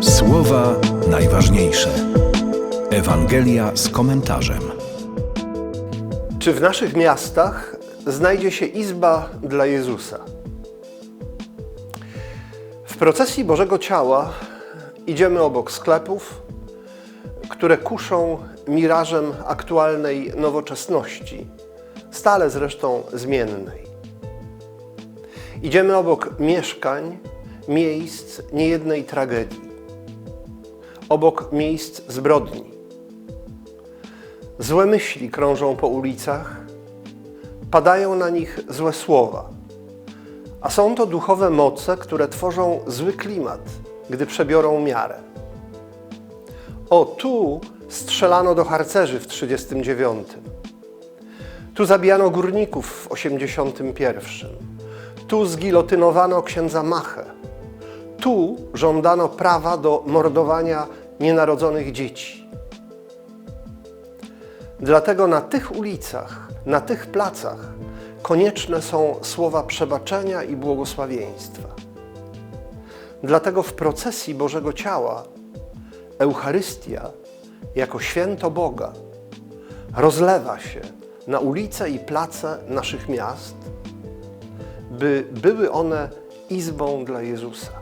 Słowa najważniejsze. Ewangelia z komentarzem. Czy w naszych miastach znajdzie się izba dla Jezusa? W procesji Bożego Ciała idziemy obok sklepów, które kuszą mirażem aktualnej nowoczesności, stale zresztą zmiennej. Idziemy obok mieszkań, miejsc niejednej tragedii, obok miejsc zbrodni. Złe myśli krążą po ulicach, padają na nich złe słowa, a są to duchowe moce, które tworzą zły klimat, gdy przebiorą miarę. O, tu strzelano do harcerzy w 39. Tu zabijano górników w 81. Tu zgilotynowano księdza Machę. Tu żądano prawa do mordowania nienarodzonych dzieci. Dlatego na tych ulicach, na tych placach konieczne są słowa przebaczenia i błogosławieństwa. Dlatego w procesji Bożego Ciała Eucharystia jako święto Boga rozlewa się na ulice i place naszych miast, by były one izbą dla Jezusa.